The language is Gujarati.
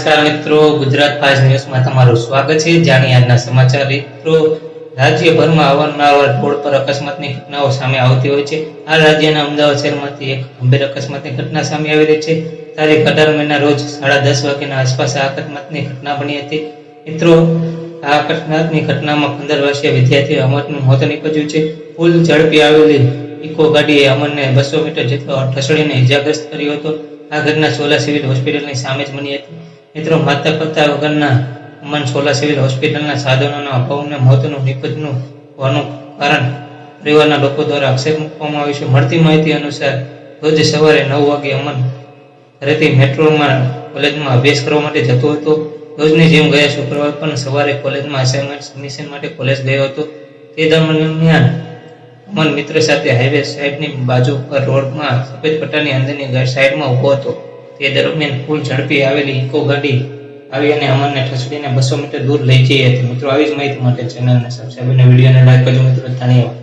નમસ્કાર મિત્રો, ગુજરાત ફાસ્ટ ન્યૂઝમાં તમારું સ્વાગત છે. જાણી આજના સમાચાર મિત્રો. રાજ્યભરમાં અવારનવાર રોડ પર અકસ્માતની ઘટનાઓ સામે આવતી હોય છે. આ રાજ્યના અમદાવાદ શહેરમાંથી એક ગંભીર અકસ્માતની ઘટના સામે આવી રહી છે. તારીખ અઢાર મેના રોજ સાડા દસ વાગ્યાના આસપાસ આ અકસ્માતની ઘટના બની હતી. મિત્રો, આ અકસ્માતની ઘટનામાં પંદર વર્ષીય વિદ્યાર્થી અમરનું મોત નીપજ્યું છે. ફૂલ ઝડપી આવેલી ઇકો ગાડીએ અમરને બસો મીટર જેટલો ઠસડીને ઇજાગ્રસ્ત કર્યો હતો. આ ઘટના સોલા સિવિલ હોસ્પિટલની સામે જ બની હતી. મિત્રો, માતા પિતા વગરના અમન સોલા સિવિલ હોસ્પિટલના સાધનોના અભાવને મોતનું નિપજનું હોવાનું કારણ પરિવારના લોકો દ્વારા આક્ષેપ મૂકવામાં આવ્યો છે. મળતી માહિતી અનુસાર રોજ સવારે નવ વાગે અમન ઘરેથી મેટ્રોમાં કોલેજમાં અભ્યાસ કરવા માટે જતો હતો. રોજની જેમ ગયા શુક્રવાર પણ સવારે કોલેજમાં અસાઇનમેન્ટ સબમિશન માટે કોલેજ ગયો હતો. તે દરમિયાન અમન મિત્ર સાથે હાઈવે સાઇડની બાજુ પર રોડમાં સફેદ પટ્ટાની અંદરની સાઈડમાં ઊભો હતો. તે દરમિયાન ફૂલ ઝડપી આવેલી ઇકો ગાડી આવી અને અમરને ઠસડીને બસો મીટર દૂર લઈ જઈ હતી. મિત્રો, આવી જ માહિતી માટે ચેનલને સબસ્ક્રાઈબ અને વિડીયોને લાઈક કરજો. મિત્રો, ધન્યવાદ.